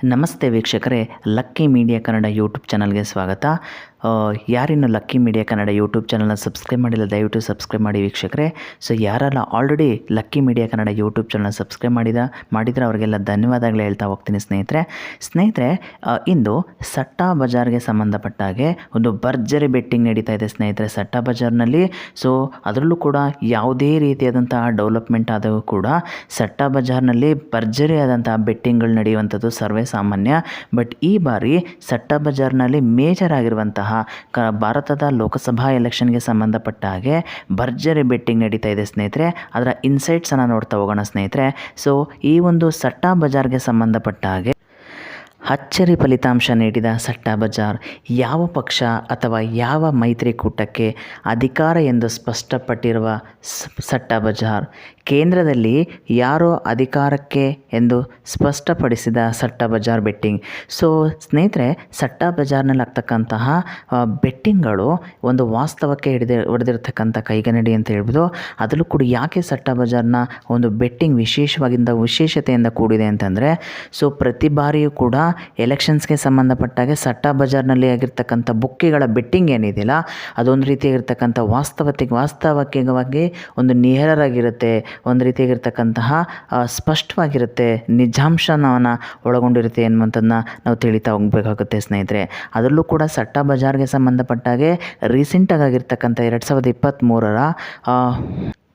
ನಮಸ್ತೆ ವೀಕ್ಷಕರೇ, lucky media Kannada YouTube ಚಾನಲ್ಗೆ ಸ್ವಾಗತ. ಯಾರಿನ್ನೂ ಲಕ್ಕಿ ಮೀಡಿಯಾ ಕನ್ನಡ ಯೂಟ್ಯೂಬ್ ಚಾನಲ್ನ ಸಬ್ಸ್ಕ್ರೈಬ್ ಮಾಡಿಲ್ಲ, ದಯವಿಟ್ಟು ಸಬ್ಸ್ಕ್ರೈಬ್ ಮಾಡಿ ವೀಕ್ಷಕರೇ. ಸೊ, ಯಾರೆಲ್ಲ already lucky media Kannada YouTube channel subscribe ಮಾಡಿದ, ಮಾಡಿದರೆ ಅವರಿಗೆಲ್ಲ ಧನ್ಯವಾದಗಳು ಹೇಳ್ತಾ ಹೋಗ್ತೀನಿ ಸ್ನೇಹಿತರೆ. ಸ್ನೇಹಿತರೆ ಇಂದು ಸಟ್ಟಾ ಬಜಾರ್ಗೆ ಸಂಬಂಧಪಟ್ಟ ಹಾಗೆ ಒಂದು ಭರ್ಜರಿ ಬೆಟ್ಟಿಂಗ್ ನಡೀತಾ ಇದೆ ಸ್ನೇಹಿತರೆ ಸಟ್ಟಾ ಬಜಾರ್ನಲ್ಲಿ. ಸೊ, ಅದರಲ್ಲೂ ಕೂಡ ಯಾವುದೇ ರೀತಿಯಾದಂತಹ ಡೆವಲಪ್ಮೆಂಟ್ ಆದರೂ ಕೂಡ ಸಟ್ಟಾ ಬಜಾರ್ನಲ್ಲಿ ಭರ್ಜರಿಯಾದಂತಹ ಬೆಟ್ಟಿಂಗ್ಗಳು ನಡೆಯುವಂಥದ್ದು ಸರ್ವೇ ಸಾಮಾನ್ಯ. ಬಟ್ ಈ ಬಾರಿ ಸಟ್ಟಾ ಬಜಾರ್ನಲ್ಲಿ ಮೇಜರ್ ಆಗಿರುವಂತಹ ಕ ಭಾರತದ ಲೋಕಸಭಾ ಎಲೆಕ್ಷನ್ಗೆ ಸಂಬಂಧಪಟ್ಟ ಹಾಗೆ ಭರ್ಜರಿ ಬೆಟ್ಟಿಂಗ್ ನಡೀತಾ ಇದೆ ಸ್ನೇಹಿತರೆ. ಅದರ ಇನ್ಸೈಟ್ಸನ್ನು ನೋಡ್ತಾ ಹೋಗೋಣ ಸ್ನೇಹಿತರೆ. ಸೊ ಈ ಒಂದು ಸಟ್ಟಾ ಬಜಾರ್ಗೆ ಸಂಬಂಧಪಟ್ಟ ಹಾಗೆ ಅಚ್ಚರಿ ಫಲಿತಾಂಶ ನೀಡಿದ ಸಟ್ಟಾ ಬಜಾರ್ ಯಾವ ಪಕ್ಷ ಅಥವಾ ಯಾವ ಮೈತ್ರಿಕೂಟಕ್ಕೆ ಅಧಿಕಾರ ಎಂದು ಸ್ಪಷ್ಟಪಟ್ಟಿರುವ ಸಟ್ಟಾ ಬಜಾರ್? ಕೇಂದ್ರದಲ್ಲಿ ಯಾರೋ ಅಧಿಕಾರಕ್ಕೆ ಎಂದು ಸ್ಪಷ್ಟಪಡಿಸಿದ ಸಟ್ಟಾ ಬಜಾರ್ ಬೆಟ್ಟಿಂಗ್. ಸೊ, ಸ್ನೇಹಿತರೆ, ಸಟ್ಟಾ ಬಜಾರ್ನಲ್ಲಿ ಆಗ್ತಕ್ಕಂತಹ ಬೆಟ್ಟಿಂಗ್ಗಳು ಒಂದು ವಾಸ್ತವಕ್ಕೆ ಹಿಡಿದ ಹೊಡೆದಿರ್ತಕ್ಕಂಥ ಕೈಗನ್ನಡಿ ಅಂತ ಹೇಳ್ಬೋದು. ಅದರಲ್ಲೂ ಕೂಡ ಯಾಕೆ ಸಟ್ಟಾ ಬಜಾರ್ನ ಒಂದು ಬೆಟ್ಟಿಂಗ್ ವಿಶೇಷವಾಗಿಂದ ವಿಶೇಷತೆಯಿಂದ ಕೂಡಿದೆ ಅಂತಂದರೆ, ಸೊ, ಪ್ರತಿ ಬಾರಿಯೂ ಕೂಡ ಎಲೆಕ್ಷನ್ಸ್ಗೆ ಸಂಬಂಧಪಟ್ಟಾಗೆ ಸಟ್ಟಾ ಬಜಾರ್ನಲ್ಲಿ ಆಗಿರ್ತಕ್ಕಂಥ ಬುಕ್ಕಿಗಳ ಬೆಟ್ಟಿಂಗ್ ಏನಿದೆಯಲ್ಲ, ಅದೊಂದು ರೀತಿಯಾಗಿರ್ತಕ್ಕಂಥ ವಾಸ್ತವತೆ ವಾಸ್ತವಿಕವಾಗಿ ಒಂದು ನಿಯರಾಗಿರುತ್ತೆ ಒಂದು ರೀತಿಯಾಗಿರ್ತಕ್ಕಂತಹ ಸ್ಪಷ್ಟವಾಗಿರುತ್ತೆ, ನಿಜಾಂಶನವನ್ನು ಒಳಗೊಂಡಿರುತ್ತೆ ಎನ್ನುವಂಥದ್ದನ್ನ ನಾವು ತಿಳಿತಾ ಹೋಗಬೇಕಾಗುತ್ತೆ ಸ್ನೇಹಿತರೆ. ಅದರಲ್ಲೂ ಕೂಡ ಸಟ್ಟಾ ಬಜಾರ್ಗೆ ಸಂಬಂಧಪಟ್ಟಾಗೆ ರೀಸೆಂಟಾಗಿ ಆಗಿರ್ತಕ್ಕಂಥ ಎರಡು ಸಾವಿರದ ಇಪ್ಪತ್ತ್ಮೂರರ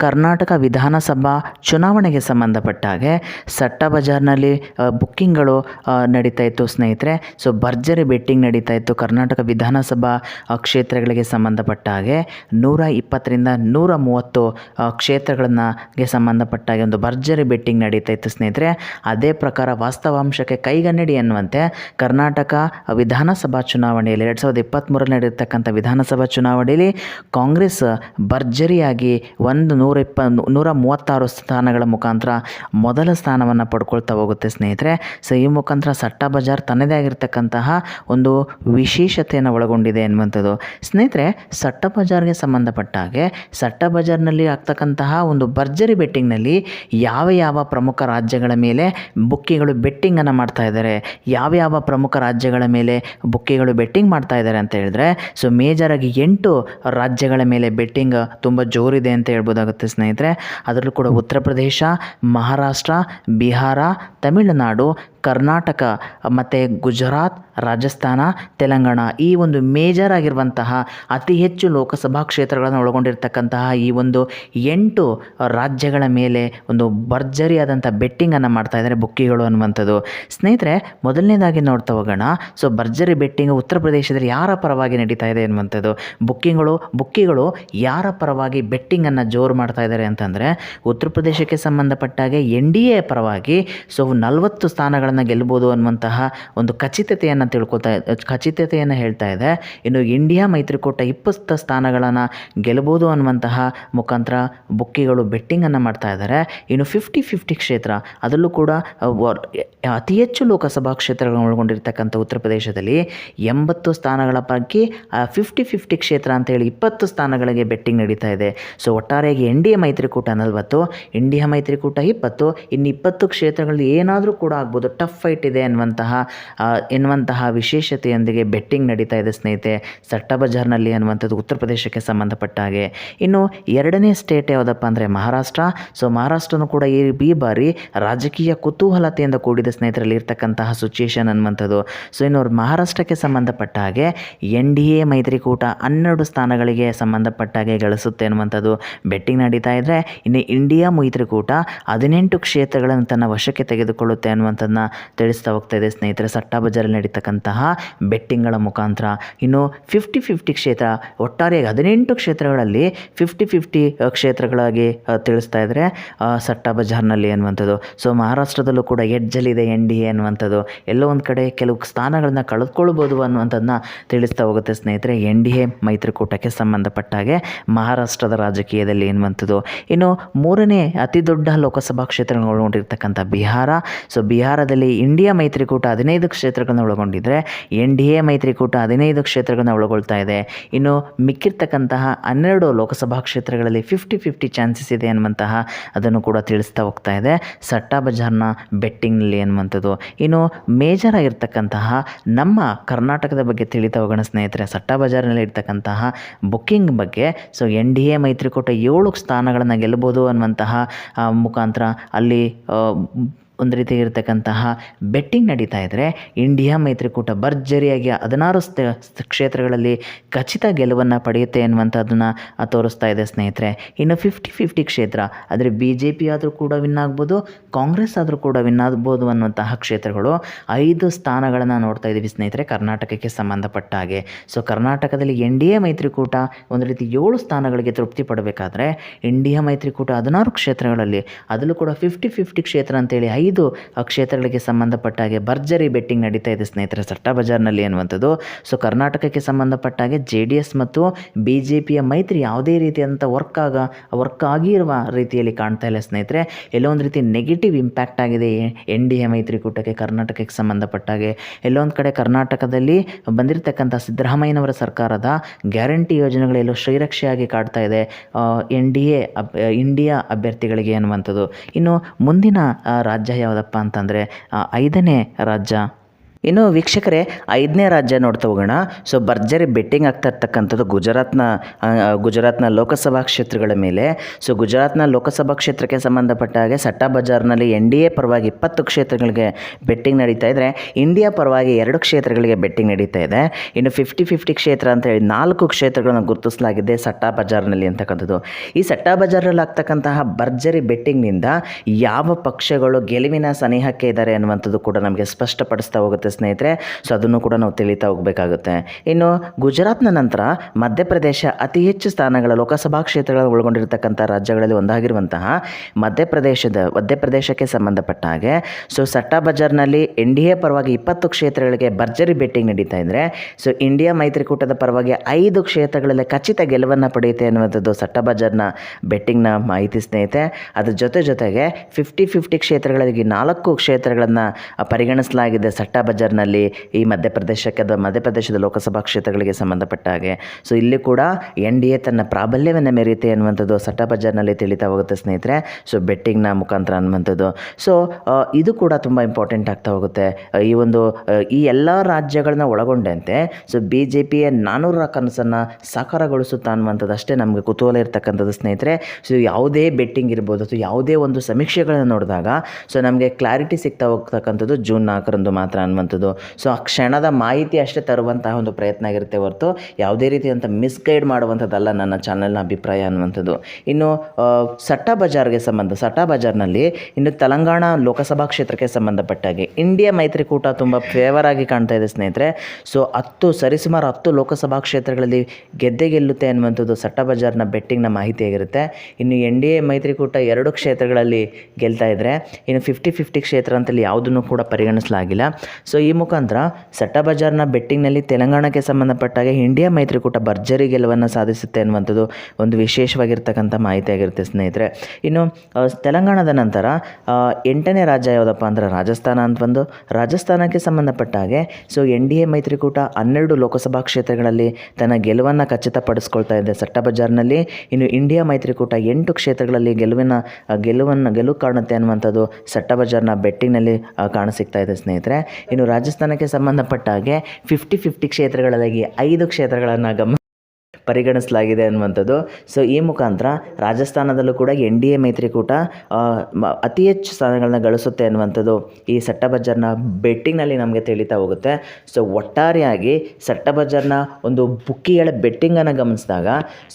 ಕರ್ನಾಟಕ ವಿಧಾನಸಭಾ ಚುನಾವಣೆಗೆ ಸಂಬಂಧಪಟ್ಟ ಹಾಗೆ ಸಟ್ಟ ಬಜಾರ್ನಲ್ಲಿ ಬುಕ್ಕಿಂಗ್ಗಳು ನಡೀತಾ ಇತ್ತು ಸ್ನೇಹಿತರೆ. ಸೊ, ಭರ್ಜರಿ ಬೆಟ್ಟಿಂಗ್ ನಡೀತಾ ಇತ್ತು ಕರ್ನಾಟಕ ವಿಧಾನಸಭಾ ಕ್ಷೇತ್ರಗಳಿಗೆ ಸಂಬಂಧಪಟ್ಟ ಹಾಗೆ ನೂರ ಇಪ್ಪತ್ತರಿಂದ ನೂರ ಮೂವತ್ತು ಸಂಬಂಧಪಟ್ಟ ಹಾಗೆ ಒಂದು ಭರ್ಜರಿ ಬೆಟ್ಟಿಂಗ್ ನಡೀತಾ ಇತ್ತು ಸ್ನೇಹಿತರೆ. ಅದೇ ಪ್ರಕಾರ ವಾಸ್ತವಾಂಶಕ್ಕೆ ಕೈಗನ್ನಡಿ ಎನ್ನುವಂತೆ ಕರ್ನಾಟಕ ವಿಧಾನಸಭಾ ಚುನಾವಣೆಯಲ್ಲಿ ಎರಡು ಸಾವಿರದ ಇಪ್ಪತ್ತ್ಮೂರಲ್ಲಿ ನಡೆಯತಕ್ಕಂಥ ವಿಧಾನಸಭಾ ಚುನಾವಣೆಯಲ್ಲಿ ಕಾಂಗ್ರೆಸ್ ಭರ್ಜರಿಯಾಗಿ ಒಂದು ಇಪ್ಪ ನೂರ ಮೂವತ್ತಾರು ಸ್ಥಾನಗಳ ಮುಖಾಂತರ ಮೊದಲ ಸ್ಥಾನವನ್ನು ಪಡ್ಕೊಳ್ತಾ ಹೋಗುತ್ತೆ ಸ್ನೇಹಿತರೆ. ಸೊ ಈ ಮುಖಾಂತರ ಸಟ್ಟ ಬಜಾರ್ ತನ್ನದೇ ಆಗಿರ್ತಕ್ಕಂತಹ ಒಂದು ವಿಶೇಷತೆಯನ್ನು ಒಳಗೊಂಡಿದೆ ಎನ್ನುವಂಥದ್ದು. ಸ್ನೇಹಿತರೆ, ಸಟ್ಟ ಬಜಾರ್ಗೆ ಸಂಬಂಧಪಟ್ಟ ಹಾಗೆ ಸಟ್ಟ ಬಜಾರ್ನಲ್ಲಿ ಆಗ್ತಕ್ಕಂತಹ ಒಂದು ಭರ್ಜರಿ ಬೆಟ್ಟಿಂಗ್ನಲ್ಲಿ ಯಾವ ಯಾವ ಪ್ರಮುಖ ರಾಜ್ಯಗಳ ಮೇಲೆ ಬುಕ್ಕಿಗಳು ಬೆಟ್ಟಿಂಗನ್ನು ಮಾಡ್ತಾ ಇದ್ದಾರೆ, ಯಾವ ಯಾವ ಪ್ರಮುಖ ರಾಜ್ಯಗಳ ಮೇಲೆ ಬುಕ್ಕಿಗಳು ಬೆಟ್ಟಿಂಗ್ ಮಾಡ್ತಾ ಇದ್ದಾರೆ ಅಂತ ಹೇಳಿದ್ರೆ ಸೊ ಮೇಜರಾಗಿ ಎಂಟು ರಾಜ್ಯಗಳ ಮೇಲೆ ಬೆಟ್ಟಿಂಗ್ ತುಂಬ ಜೋರಿದೆ ಅಂತ ಹೇಳ್ಬೋದಾಗುತ್ತೆ. ಸ್ನೇಹಿತರೆ ಅದರಲ್ಲೂ ಕೂಡ ಉತ್ತರ ಪ್ರದೇಶ ಮಹಾರಾಷ್ಟ್ರ ಬಿಹಾರ ತಮಿಳುನಾಡು ಕರ್ನಾಟಕ ಮತ್ತು ಗುಜರಾತ್, ರಾಜಸ್ಥಾನ, ತೆಲಂಗಾಣ ಈ ಒಂದು ಮೇಜರ್ ಆಗಿರುವಂತಹ ಅತಿ ಹೆಚ್ಚು ಲೋಕಸಭಾ ಕ್ಷೇತ್ರಗಳನ್ನು ಒಳಗೊಂಡಿರ್ತಕ್ಕಂತಹ ಈ ಒಂದು ಎಂಟು ರಾಜ್ಯಗಳ ಮೇಲೆ ಒಂದು ಭರ್ಜರಿಯಾದಂಥ ಬೆಟ್ಟಿಂಗನ್ನು ಮಾಡ್ತಾ ಇದ್ದಾರೆ ಬುಕ್ಕಿಗಳು ಅನ್ನುವಂಥದ್ದು. ಸ್ನೇಹಿತರೆ, ಮೊದಲನೇದಾಗಿ ನೋಡ್ತಾ ಹೋಗೋಣ. ಸೊ, ಭರ್ಜರಿ ಬೆಟ್ಟಿಂಗ್ ಉತ್ತರ ಪ್ರದೇಶದಲ್ಲಿ ಯಾರ ಪರವಾಗಿ ನಡೀತಾ ಇದೆ ಅನ್ನುವಂಥದ್ದು. ಬುಕ್ಕಿಂಗ್ಗಳು ಬುಕ್ಕಿಗಳು ಯಾರ ಪರವಾಗಿ ಬೆಟ್ಟಿಂಗನ್ನು ಜೋರು ಮಾಡ್ತಾ ಇದ್ದಾರೆ ಅಂತಂದರೆ, ಉತ್ತರ ಪ್ರದೇಶಕ್ಕೆ ಸಂಬಂಧಪಟ್ಟಾಗೆ ಎನ್ ಡಿ ಎ ಪರವಾಗಿ ಸೊ, ನಲವತ್ತು ಸ್ಥಾನಗಳನ್ನು ಗೆಲ್ಬೋದು ಅನ್ನುವಂತಹ ಒಂದು ಖಚಿತತೆಯನ್ನು ತಿಳ್ಕೊತಾ ಖಚಿತತೆಯನ್ನು ಹೇಳ್ತಾ ಇದೆ. ಇನ್ನು ಇಂಡಿಯಾ ಮೈತ್ರಿಕೂಟ ಇಪ್ಪತ್ತು ಸ್ಥಾನಗಳನ್ನು ಗೆಲ್ಬೋದು ಅನ್ನುವಂತಹ ಮುಖಾಂತರ ಬುಕ್ಕಿಗಳು ಬೆಟ್ಟಿಂಗನ್ನು ಮಾಡ್ತಾ ಇದ್ದಾರೆ ಇನ್ನು ಫಿಫ್ಟಿ ಫಿಫ್ಟಿ ಕ್ಷೇತ್ರ, ಅದರಲ್ಲೂ ಕೂಡ ಅತಿ ಹೆಚ್ಚು ಲೋಕಸಭಾ ಕ್ಷೇತ್ರಗಳನ್ನು ಒಳಗೊಂಡಿರ್ತಕ್ಕಂಥ ಉತ್ತರ ಪ್ರದೇಶದಲ್ಲಿ ಎಂಬತ್ತು ಸ್ಥಾನಗಳ ಪೈಕಿ ಫಿಫ್ಟಿ ಫಿಫ್ಟಿ ಕ್ಷೇತ್ರ ಅಂತೇಳಿ ಇಪ್ಪತ್ತು ಸ್ಥಾನಗಳಿಗೆ ಬೆಟ್ಟಿಂಗ್ ನಡೀತಾ ಇದೆ. ಸೊ, ಒಟ್ಟಾರೆಯಾಗಿ ಎನ್ ಡಿ ಎ ಮೈತ್ರಿಕೂಟ ನಲವತ್ತು, ಇಂಡಿಯಾ ಮೈತ್ರಿಕೂಟ ಇಪ್ಪತ್ತು, ಇನ್ನು ಇಪ್ಪತ್ತು ಕ್ಷೇತ್ರಗಳಲ್ಲಿ ಏನಾದರೂ ಕೂಡ ಆಗ್ಬೋದು. ಟಫ್ ಫೈಟ್ ಇದೆ ಅನ್ನುವಂತಹ ಆ, ಎನ್ನುವಂತಹ ವಿಶೇಷತೆಯೊಂದಿಗೆ ಬೆಟ್ಟಿಂಗ್ ನಡೀತಾ ಇದೆ ಸ್ನೇಹಿತೆ ಸಟ್ಟ ಬಜಾರ್ನಲ್ಲಿ ಅನ್ನುವಂಥದ್ದು ಉತ್ತರ ಪ್ರದೇಶಕ್ಕೆ ಸಂಬಂಧಪಟ್ಟ ಹಾಗೆ. ಇನ್ನು ಎರಡನೇ ಸ್ಟೇಟ್ ಯಾವುದಪ್ಪ ಅಂದರೆ ಮಹಾರಾಷ್ಟ್ರ. ಸೊ ಮಹಾರಾಷ್ಟ್ರನೂ ಕೂಡ ಈ ಈ ಬಾರಿ ರಾಜಕೀಯ ಕುತೂಹಲತೆಯಿಂದ ಕೂಡಿದ ಸ್ನೇಹಿತರಲ್ಲಿ ಇರ್ತಕ್ಕಂತಹ ಸಿಚುಯೇಷನ್ ಅನ್ನುವಂಥದ್ದು. ಸೊ ಇನ್ನು ಮಹಾರಾಷ್ಟ್ರಕ್ಕೆ ಸಂಬಂಧಪಟ್ಟ ಹಾಗೆ ಎನ್ ಡಿ ಎ ಮೈತ್ರಿಕೂಟ ಹನ್ನೆರಡು ಸ್ಥಾನಗಳಿಗೆ ಸಂಬಂಧಪಟ್ಟ ಹಾಗೆ ಗಳಿಸುತ್ತೆ ಅನ್ನುವಂಥದ್ದು ಬೆಟ್ಟಿಂಗ್ ನಡೀತಾ ಇದ್ದರೆ ಇನ್ನು ಇಂಡಿಯಾ ಮೈತ್ರಿಕೂಟ ಹದಿನೆಂಟು ಕ್ಷೇತ್ರಗಳನ್ನು ತನ್ನ ವಶಕ್ಕೆ ತೆಗೆದುಕೊಳ್ಳುತ್ತೆ ಅನ್ನುವಂಥದ್ದನ್ನ ತಿಳಿಸ್ತಾ ಹೋಗ್ತಾ ಇದೆ ಸ್ನೇಹಿತರೆ. ಸಟ್ಟಾ ಬಜಾರಲ್ಲಿ ನಡೀತಕ್ಕಂತಹ ಬೆಟ್ಟಿಂಗ್ಗಳ ಮುಖಾಂತರ. ಇನ್ನು ಫಿಫ್ಟಿ ಫಿಫ್ಟಿ ಕ್ಷೇತ್ರ, ಒಟ್ಟಾರೆಯಾಗಿ ಹದಿನೆಂಟು ಕ್ಷೇತ್ರಗಳಲ್ಲಿ ಫಿಫ್ಟಿ ಫಿಫ್ಟಿ ಕ್ಷೇತ್ರಗಳಾಗಿ ತಿಳಿಸ್ತಾ ಇದ್ದರೆ ಸಟ್ಟಾ ಬಜಾರ್ನಲ್ಲಿ ಅನ್ನುವಂಥದ್ದು ಸೊ, ಮಹಾರಾಷ್ಟ್ರದಲ್ಲೂ ಕೂಡ ಎಡ್ಜಲ್ಲಿದೆ ಎನ್ ಡಿ ಎ ಅನ್ನುವಂಥದ್ದು ಎಲ್ಲೋ ಒಂದು ಕಡೆ ಕೆಲವು ಸ್ಥಾನಗಳನ್ನ ಕಳೆದುಕೊಳ್ಬೋದು ಅನ್ನುವಂಥದ್ದನ್ನ ತಿಳಿಸ್ತಾ ಹೋಗುತ್ತೆ ಸ್ನೇಹಿತರೆ. ಎನ್ ಡಿ ಎ ಮೈತ್ರಿಕೂಟಕ್ಕೆ ಸಂಬಂಧಪಟ್ಟ ಹಾಗೆ ಮಹಾರಾಷ್ಟ್ರದ ರಾಜಕೀಯದಲ್ಲಿ ಎನ್ನುವಂಥದ್ದು. ಇನ್ನು ಮೂರನೇ ಅತಿ ದೊಡ್ಡ ಲೋಕಸಭಾ ಕ್ಷೇತ್ರಗಳನ್ನು ಒಳಗೊಂಡಿರ್ತಕ್ಕಂಥ ಬಿಹಾರ. ಸೊ, ಬಿಹಾರದಲ್ಲಿ ಇಂಡಿಯಾ ಮೈತ್ರಿಕೂಟ ಹದಿನೈದು ಕ್ಷೇತ್ರಗಳನ್ನು ಒಳಗೊಂಡಿದ್ದರೆ ಎನ್ ಡಿ ಎ ಮೈತ್ರಿಕೂಟ ಹದಿನೈದು ಕ್ಷೇತ್ರಗಳನ್ನು ಒಳಗೊಳ್ತಾ ಇದೆ. ಇನ್ನು ಮಿಕ್ಕಿರ್ತಕ್ಕಂತಹ ಹನ್ನೆರಡು ಲೋಕಸಭಾ ಕ್ಷೇತ್ರಗಳಲ್ಲಿ ಫಿಫ್ಟಿ ಫಿಫ್ಟಿ ಚಾನ್ಸಸ್ ಇದೆ ಅನ್ನುವಂತಹ ಅದನ್ನು ಕೂಡ ತಿಳಿಸ್ತಾ ಹೋಗ್ತಾ ಇದೆ. ಸಟ್ಟಾ ಬಜಾರ್ನ ಬೆಟ್ಟಿಂಗ್ನಲ್ಲಿ ಅನ್ನುವಂಥದ್ದು. ಇನ್ನು ಮೇಜರ್ ಆಗಿರ್ತಕ್ಕಂತಹ ನಮ್ಮ ಕರ್ನಾಟಕದ ಬಗ್ಗೆ ತಿಳಿತಾ ಹೋಗೋಣ ಸ್ನೇಹಿತರೆ. ಸಟ್ಟಾ ಬಜಾರ್ನಲ್ಲಿ ಇರ್ತಕ್ಕಂತಹ ಬುಕ್ಕಿಂಗ್ ಬಗ್ಗೆ. ಸೊ ಎನ್ ಡಿ ಎ ಮೈತ್ರಿಕೂಟ ಏಳು ಸ್ಥಾನಗಳನ್ನು ಗೆಲ್ಲಬಹುದು ಅನ್ನುವಂತಹ ಮುಖಾಂತರ ಅಲ್ಲಿ ಒಂದು ರೀತಿ ಇರತಕ್ಕಂತಹ ಬೆಟ್ಟಿಂಗ್ ನಡೀತಾ ಇದ್ದರೆ ಇಂಡಿಯಾ ಮೈತ್ರಿಕೂಟ ಭರ್ಜರಿಯಾಗಿ ಹದಿನಾರು ಕ್ಷೇತ್ರಗಳಲ್ಲಿ ಖಚಿತ ಗೆಲುವನ್ನು ಪಡೆಯುತ್ತೆ ಎನ್ನುವಂಥದ್ದನ್ನು ತೋರಿಸ್ತಾ ಇದೆ ಸ್ನೇಹಿತರೆ. ಇನ್ನು ಫಿಫ್ಟಿ ಫಿಫ್ಟಿ ಕ್ಷೇತ್ರ, ಆದರೆ ಬಿ ಜೆ ಪಿ ಆದರೂ ಕೂಡ ವಿನ್ ಆಗ್ಬೋದು, ಕಾಂಗ್ರೆಸ್ ಆದರೂ ಕೂಡ ವಿನ್ ಆಗ್ಬೋದು ಅನ್ನುವಂತಹ ಕ್ಷೇತ್ರಗಳು ಐದು ಸ್ಥಾನಗಳನ್ನು ನೋಡ್ತಾ ಇದ್ದೀವಿ ಸ್ನೇಹಿತರೆ ಕರ್ನಾಟಕಕ್ಕೆ ಸಂಬಂಧಪಟ್ಟ ಹಾಗೆ. ಸೊ ಕರ್ನಾಟಕದಲ್ಲಿ ಎನ್ ಡಿ ಎ ಮೈತ್ರಿಕೂಟ ಒಂದು ರೀತಿ ಏಳು ಸ್ಥಾನಗಳಿಗೆ ತೃಪ್ತಿ ಪಡಬೇಕಾದ್ರೆ, ಇಂಡಿಯಾ ಮೈತ್ರಿಕೂಟ ಹದಿನಾರು ಕ್ಷೇತ್ರಗಳಲ್ಲಿ, ಅದರಲ್ಲೂ ಕೂಡ ಫಿಫ್ಟಿ ಫಿಫ್ಟಿ ಕ್ಷೇತ್ರ ಅಂತೇಳಿ ಐದು ಕ್ಷೇತ್ರಗಳಿಗೆ ಸಂಬಂಧಪಟ್ಟ ಹಾಗೆ ಭರ್ಜರಿ ಬೆಟ್ಟಿಂಗ್ ನಡೀತಾ ಇದೆ ಸ್ನೇಹಿತರೆ. ಸಟ್ಟಾ ಬಜಾರ್ನಲ್ಲಿ ಅನ್ನುವಂಥದ್ದು. ಸೊ ಕರ್ನಾಟಕಕ್ಕೆ ಸಂಬಂಧಪಟ್ಟ ಹಾಗೆ ಜೆ ಡಿ ಎಸ್ ಮತ್ತು ಬಿ ಜೆ ಪಿಯ ಮೈತ್ರಿ ಯಾವುದೇ ರೀತಿಯಾದಂಥ ವರ್ಕ್ ಆಗ ವರ್ಕ್ ಆಗಿರುವ ರೀತಿಯಲ್ಲಿ ಕಾಣ್ತಾ ಇಲ್ಲ ಸ್ನೇಹಿತರೆ. ಎಲ್ಲೋ ಒಂದು ರೀತಿ ನೆಗೆಟಿವ್ ಇಂಪ್ಯಾಕ್ಟ್ ಆಗಿದೆ ಎನ್ ಡಿ ಎ ಮೈತ್ರಿಕೂಟಕ್ಕೆ ಕರ್ನಾಟಕಕ್ಕೆ ಸಂಬಂಧಪಟ್ಟ ಹಾಗೆ. ಎಲ್ಲೋ ಒಂದು ಕಡೆ ಕರ್ನಾಟಕದಲ್ಲಿ ಬಂದಿರತಕ್ಕಂಥ ಸಿದ್ದರಾಮಯ್ಯನವರ ಸರ್ಕಾರದ ಗ್ಯಾರಂಟಿ ಯೋಜನೆಗಳೆಲ್ಲೋ ಶ್ರೀರಕ್ಷೆಯಾಗಿ ಕಾಡ್ತಾ ಇದೆ. ಎನ್ ಡಿ ಎ ಇಂಡಿಯಾ ಅಭ್ಯರ್ಥಿಗಳಿಗೆ ಅನ್ನುವಂಥದ್ದು. ಇನ್ನು ಮುಂದಿನ ಆ, ರಾಜ್ಯ ಯಾವುದಪ್ಪ ಅಂತಂದರೆ ಐದನೇ ರಾಜ್ಯ ಇನ್ನು ವೀಕ್ಷಕರೇ, ಐದನೇ ರಾಜ್ಯ ನೋಡ್ತಾ ಹೋಗೋಣ. ಸೊ ಭರ್ಜರಿ ಬೆಟ್ಟಿಂಗ್ ಆಗ್ತಾ ಇರ್ತಕ್ಕಂಥದ್ದು ಗುಜರಾತ್ನ ಗುಜರಾತ್ನ ಲೋಕಸಭಾ ಕ್ಷೇತ್ರಗಳ ಮೇಲೆ. ಸೊ ಗುಜರಾತ್ನ ಲೋಕಸಭಾ ಕ್ಷೇತ್ರಕ್ಕೆ ಸಂಬಂಧಪಟ್ಟ ಹಾಗೆ ಸಟ್ಟಾ ಬಜಾರ್ನಲ್ಲಿ ಎನ್ ಡಿ ಎ ಪರವಾಗಿ ಇಪ್ಪತ್ತು ಕ್ಷೇತ್ರಗಳಿಗೆ ಬೆಟ್ಟಿಂಗ್ ನಡೀತಾ ಇದ್ದರೆ ಇಂಡಿಯಾ ಪರವಾಗಿ ಎರಡು ಕ್ಷೇತ್ರಗಳಿಗೆ ಬೆಟ್ಟಿಂಗ್ ನಡೀತಾ ಇದೆ. ಇನ್ನು ಫಿಫ್ಟಿ ಫಿಫ್ಟಿ ಕ್ಷೇತ್ರ ಅಂತ ಹೇಳಿ ನಾಲ್ಕು ಕ್ಷೇತ್ರಗಳನ್ನು ಗುರುತಿಸಲಾಗಿದೆ ಸಟ್ಟಾ ಬಜಾರ್ನಲ್ಲಿ ಅಂತಕ್ಕಂಥದ್ದು. ಈ ಸಟ್ಟಾ ಬಜಾರ್ನಲ್ಲಿ ಆಗ್ತಕ್ಕಂತಹ ಭರ್ಜರಿ ಬೆಟ್ಟಿಂಗ್ನಿಂದ ಯಾವ ಪಕ್ಷಗಳು ಗೆಲುವಿನ ಸನಿಹಕ್ಕೆ ಇದ್ದಾರೆ ಅನ್ನುವಂಥದ್ದು ಕೂಡ ನಮಗೆ ಸ್ಪಷ್ಟಪಡಿಸ್ತಾ ಹೋಗುತ್ತೆ. ಸ್ನೇಹಿತರೆ, ಸೊ ಅದನ್ನು ಕೂಡ ನಾವು ತಿಳಿತಾ ಹೋಗಬೇಕಾಗುತ್ತೆ. ಇನ್ನು ಗುಜರಾತ್ನ ನಂತರ ಮಧ್ಯಪ್ರದೇಶ ಅತಿ ಹೆಚ್ಚು ಸ್ಥಾನಗಳ ಲೋಕಸಭಾ ಕ್ಷೇತ್ರಗಳನ್ನು ಒಳಗೊಂಡಿರತಕ್ಕಂಥ ರಾಜ್ಯಗಳಲ್ಲಿ ಒಂದಾಗಿರುವಂತಹ ಮಧ್ಯಪ್ರದೇಶದ, ಮಧ್ಯಪ್ರದೇಶಕ್ಕೆ ಸಂಬಂಧಪಟ್ಟ ಹಾಗೆ. ಸೊ ಸಟ್ಟಾ ಬಜಾರ್ನಲ್ಲಿ ಎನ್ ಡಿ ಎ ಪರವಾಗಿ ಇಪ್ಪತ್ತು ಕ್ಷೇತ್ರಗಳಿಗೆ ಭರ್ಜರಿ ಬೆಟ್ಟಿಂಗ್ ನಡೀತಾ ಇದ್ದರೆ ಸೊ ಇಂಡಿಯಾ ಮೈತ್ರಿಕೂಟದ ಪರವಾಗಿ ಐದು ಕ್ಷೇತ್ರಗಳಲ್ಲಿ ಖಚಿತ ಗೆಲುವನ್ನು ಪಡೆಯುತ್ತೆ ಅನ್ನುವಂಥದ್ದು ಸಟ್ಟಾ ಬಜಾರ್ನ ಬೆಟ್ಟಿಂಗ್ನ ಮಾಹಿತಿ ಸ್ನೇಹಿತೆ ಅದ್ರ ಜೊತೆ ಜೊತೆಗೆ ಫಿಫ್ಟಿ ಫಿಫ್ಟಿ ಕ್ಷೇತ್ರಗಳಿಗೆ ನಾಲ್ಕು ಕ್ಷೇತ್ರಗಳನ್ನು ಪರಿಗಣಿಸಲಾಗಿದೆ ಸಟ್ಟಾ ಬಜಾರ್ನಲ್ಲಿ ಈ ಮಧ್ಯಪ್ರದೇಶಕ್ಕೆ ಅಥವಾ ಮಧ್ಯಪ್ರದೇಶದ ಲೋಕಸಭಾ ಕ್ಷೇತ್ರಗಳಿಗೆ ಸಂಬಂಧಪಟ್ಟ ಹಾಗೆ. ಸೊ ಇಲ್ಲಿ ಕೂಡ ಎನ್ ಡಿ ಎ ತನ್ನ ಪ್ರಾಬಲ್ಯವನ್ನು ಮೆರೆಯುತ್ತೆ ಅನ್ನುವಂಥದ್ದು ಸಟ್ಟ ಬಜಾರ್ನಲ್ಲಿ ತಿಳಿತಾ ಹೋಗುತ್ತೆ ಸ್ನೇಹಿತರೆ. ಸೊ ಬೆಟ್ಟಿಂಗ್ನ ಮುಖಾಂತರ ಅನ್ನುವಂಥದ್ದು. ಸೊ ಇದು ಕೂಡ ತುಂಬ ಇಂಪಾರ್ಟೆಂಟ್ ಆಗ್ತಾ ಹೋಗುತ್ತೆ. ಈ ಒಂದು ಈ ಎಲ್ಲ ರಾಜ್ಯಗಳನ್ನ ಒಳಗೊಂಡಂತೆ ಸೊ ಬಿ ಜೆ ಪಿಯ ನಾನ್ನೂರ ಕನಸನ್ನು ಸಾಕಾರಗೊಳಿಸುತ್ತಾ ಅನ್ನುವಂಥದ್ದು ಅಷ್ಟೇ ನಮಗೆ ಕುತೂಹಲ ಇರತಕ್ಕಂಥದ್ದು ಸ್ನೇಹಿತರೆ. ಸೊ ಯಾವುದೇ ಬೆಟ್ಟಿಂಗ್ ಇರ್ಬೋದು ಅಥವಾ ಯಾವುದೇ ಒಂದು ಸಮೀಕ್ಷೆಗಳನ್ನು ನೋಡಿದಾಗ ಸೊ ನಮಗೆ ಕ್ಲಾರಿಟಿ ಸಿಗ್ತಾ ಹೋಗ್ತಕ್ಕಂಥದ್ದು ಜೂನ್ ನಾಲ್ಕರಂದು ಮಾತ್ರ ಅನ್ನುವಂಥದ್ದು. ಸೊ ಆ ಕ್ಷಣದ ಮಾಹಿತಿ ಅಷ್ಟೇ ತರುವಂತಹ ಒಂದು ಪ್ರಯತ್ನ ಆಗಿರುತ್ತೆ ಹೊರತು ಯಾವುದೇ ರೀತಿಯಂಥ ಮಿಸ್ಗೈಡ್ ಮಾಡುವಂಥದ್ದಲ್ಲ ನನ್ನ ಚಾನಲ್ನ ಅಭಿಪ್ರಾಯ ಅನ್ನುವಂಥದ್ದು. ಇನ್ನು ಸಟ್ಟಾ ಬಜಾರ್ಗೆ ಸಂಬಂಧ, ಸಟ್ಟಾ ಬಜಾರ್ನಲ್ಲಿ ಇನ್ನು ತೆಲಂಗಾಣ ಲೋಕಸಭಾ ಕ್ಷೇತ್ರಕ್ಕೆ ಸಂಬಂಧಪಟ್ಟಾಗೆ ಇಂಡಿಯಾ ಮೈತ್ರಿಕೂಟ ತುಂಬ ಫೇವರ್ ಆಗಿ ಕಾಣ್ತಾ ಇದೆ ಸ್ನೇಹಿತರೆ. ಸೊ ಹತ್ತು, ಸರಿಸುಮಾರು ಹತ್ತು ಲೋಕಸಭಾ ಕ್ಷೇತ್ರಗಳಲ್ಲಿ ಗೆದ್ದೆ ಗೆಲ್ಲುತ್ತೆ ಅನ್ನುವಂಥದ್ದು ಸಟ್ಟಾ ಬಜಾರ್ನ ಬೆಟ್ಟಿಂಗ್ನ ಮಾಹಿತಿಯಾಗಿರುತ್ತೆ ಇನ್ನು ಎನ್ ಡಿ ಎ ಮೈತ್ರಿಕೂಟ ಎರಡು ಕ್ಷೇತ್ರಗಳಲ್ಲಿ ಗೆಲ್ತಾ ಇದ್ದರೆ ಇನ್ನು ಫಿಫ್ಟಿ ಫಿಫ್ಟಿ ಕ್ಷೇತ್ರ ಅಂತಲ್ಲಿ ಯಾವುದನ್ನು ಕೂಡ ಪರಿಗಣಿಸಲಾಗಿಲ್ಲ. ಸೊ ಈ ಮುಖಾಂತರ ಸಟ್ಟಬಜಾರ್ನ ಬೆಟ್ಟಿಂಗ್ನಲ್ಲಿ ತೆಲಂಗಾಣಕ್ಕೆ ಸಂಬಂಧಪಟ್ಟಾಗೆ ಇಂಡಿಯಾ ಮೈತ್ರಿಕೂಟ ಭರ್ಜರಿ ಗೆಲುವನ್ನು ಸಾಧಿಸುತ್ತೆ ಅನ್ನುವಂಥದ್ದು ಒಂದು ವಿಶೇಷವಾಗಿರ್ತಕ್ಕಂಥ ಮಾಹಿತಿ ಆಗಿರುತ್ತೆ ಸ್ನೇಹಿತರೆ. ಇನ್ನು ತೆಲಂಗಾಣದ ನಂತರ ಎಂಟನೇ ರಾಜ್ಯ ಯಾವುದಪ್ಪ ಅಂದ್ರೆ ರಾಜಸ್ಥಾನ ಅಂತ ಬಂದು ರಾಜಸ್ಥಾನಕ್ಕೆ ಸಂಬಂಧಪಟ್ಟ ಹಾಗೆ ಸೊ ಎನ್ ಡಿ ಎ ಮೈತ್ರಿಕೂಟ ಹನ್ನೆರಡು ಲೋಕಸಭಾ ಕ್ಷೇತ್ರಗಳಲ್ಲಿ ತನ್ನ ಗೆಲುವನ್ನು ಖಚಿತಪಡಿಸ್ಕೊಳ್ತಾ ಇದೆ ಸಟ್ಟಬಜಾರ್ನಲ್ಲಿ. ಇನ್ನು ಇಂಡಿಯಾ ಮೈತ್ರಿಕೂಟ ಎಂಟು ಕ್ಷೇತ್ರಗಳಲ್ಲಿ ಗೆಲುವಿನ ಗೆಲುವನ್ನು ಗೆಲುವು ಕಾಣುತ್ತೆ ಅನ್ನುವಂಥದ್ದು ಸಟ್ಟಬಜಾರ್ನ ಬೆಟ್ಟಿಂಗ್ನಲ್ಲಿ ಆ, ಕಾಣಸಿಗ್ತಾ ಇದೆ ಸ್ನೇಹಿತರೆ. ಇನ್ನು ರಾಜಸ್ಥಾನಕ್ಕೆ ಸಂಬಂಧಪಟ್ಟ ಹಾಗೆ ಫಿಫ್ಟಿ ಫಿಫ್ಟಿ ಕ್ಷೇತ್ರಗಳಲ್ಲಾಗಿ ಐದು ಕ್ಷೇತ್ರಗಳನ್ನು ಗಮ ಪರಿಗಣಿಸಲಾಗಿದೆ ಅನ್ನುವಂಥದ್ದು. ಸೊ ಈ ಮುಖಾಂತರ ರಾಜಸ್ಥಾನದಲ್ಲೂ ಕೂಡ ಎನ್ ಡಿ ಎ ಮೈತ್ರಿಕೂಟ ಅತಿ ಹೆಚ್ಚು ಸ್ಥಾನಗಳನ್ನ ಗಳಿಸುತ್ತೆ ಅನ್ನುವಂಥದ್ದು ಈ ಸಟ್ಟಬಜಾರ್ನ ಬೆಟ್ಟಿಂಗ್ನಲ್ಲಿ ನಮಗೆ ತಿಳಿತಾ ಹೋಗುತ್ತೆ. ಸೊ ಒಟ್ಟಾರೆಯಾಗಿ ಸಟ್ಟಬಜಾರ್ನ ಒಂದು ಬುಕ್ಕಿಗಳ ಬೆಟ್ಟಿಂಗನ್ನು ಗಮನಿಸಿದಾಗ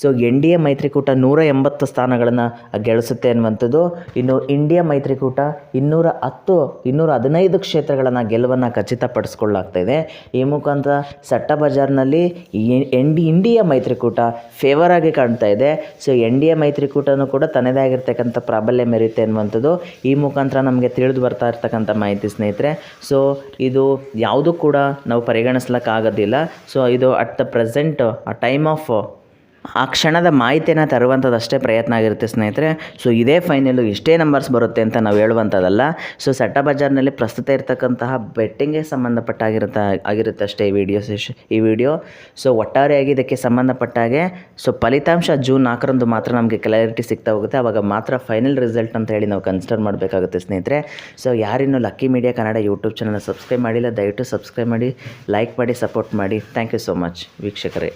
ಸೊ ಎನ್ ಡಿ ಎ ಮೈತ್ರಿಕೂಟ ನೂರ ಎಂಬತ್ತು ಸ್ಥಾನಗಳನ್ನು ಗಳಿಸುತ್ತೆ ಅನ್ನುವಂಥದ್ದು, ಇನ್ನು ಇಂಡಿಯಾ ಮೈತ್ರಿಕೂಟ ಇನ್ನೂರ ಹತ್ತು, ಇನ್ನೂರ ಹದಿನೈದು ಕ್ಷೇತ್ರಗಳನ್ನು ಗೆಲುವನ್ನು ಖಚಿತಪಡಿಸ್ಕೊಳ್ಳಾಗ್ತಾ ಇದೆ. ಈ ಮುಖಾಂತರ ಸಟ್ಟ ಬಜಾರ್ನಲ್ಲಿ ಎನ್ ಡಿ, ಇಂಡಿಯಾ ಮೈತ್ರಿಕೂಟ ಫೇವರ್ ಆಗಿ ಕಾಣ್ತಾ ಇದೆ. ಸೊ ಎನ್ ಡಿ ಎ ಮೈತ್ರಿಕೂಟನೂ ಕೂಡ ತನ್ನದೇ ಆಗಿರ್ತಕ್ಕಂಥ ಪ್ರಾಬಲ್ಯ ಮೆರೆಯುತ್ತೆ ಅನ್ನುವಂಥದ್ದು ಈ ಮುಖಾಂತರ ನಮಗೆ ತಿಳಿದು ಬರ್ತಾ ಇರ್ತಕ್ಕಂಥ ಮಾಹಿತಿ ಸ್ನೇಹಿತರೆ. ಸೊ ಇದು ಯಾವುದೂ ಕೂಡ ನಾವು ಪರಿಗಣಿಸ್ಲಿಕ್ಕಾಗೋದಿಲ್ಲ. ಸೊ ಇದು at the present time of ಆ ಕ್ಷಣದ ಮಾಹಿತಿಯನ್ನು ತರುವಂಥದ್ದಷ್ಟೇ ಪ್ರಯತ್ನ ಆಗಿರುತ್ತೆ ಸ್ನೇಹಿತರೆ. ಸೊ ಇದೇ ಫೈನಲು ಇಷ್ಟೇ ನಂಬರ್ಸ್ ಬರುತ್ತೆ ಅಂತ ನಾವು ಹೇಳುವಂಥದ್ದಲ್ಲ. ಸೊ ಸಟ್ಟ ಬಜಾರ್ನಲ್ಲಿ ಪ್ರಸ್ತುತ ಇರತಕ್ಕಂತಹ ಬೆಟ್ಟಿಂಗ್ಗೆ ಸಂಬಂಧಪಟ್ಟಾಗಿರುತ್ತ ಆಗಿರುತ್ತೆ ಅಷ್ಟೇ ಈ ವಿಡಿಯೋ ಈ ವಿಡಿಯೋ ಸೊ ಒಟ್ಟಾರೆಯಾಗಿ ಇದಕ್ಕೆ ಸಂಬಂಧಪಟ್ಟಾಗೆ ಸೊ ಫಲಿತಾಂಶ ಜೂನ್ ನಾಲ್ಕರಂದು ಮಾತ್ರ ನಮಗೆ ಕ್ಲಾರಿಟಿ ಸಿಗ್ತಾ ಹೋಗುತ್ತೆ. ಆವಾಗ ಮಾತ್ರ ಫೈನಲ್ ರಿಸಲ್ಟ್ ಅಂತ ಹೇಳಿ ನಾವು ಕನ್ಸಿಡರ್ ಮಾಡಬೇಕಾಗುತ್ತೆ ಸ್ನೇಹಿತರೆ. So ಯಾರಿನ್ನೂ lucky media Kannada YouTube channel subscribe ಮಾಡಿಲ್ಲ, ದಯವಿಟ್ಟು ಸಬ್ಸ್ಕ್ರೈಬ್ ಮಾಡಿ ಲೈಕ್ ಮಾಡಿ ಸಪೋರ್ಟ್ ಮಾಡಿ. ಥ್ಯಾಂಕ್ ಯು ಸೋ ಮಚ್ ವೀಕ್ಷಕರೇ.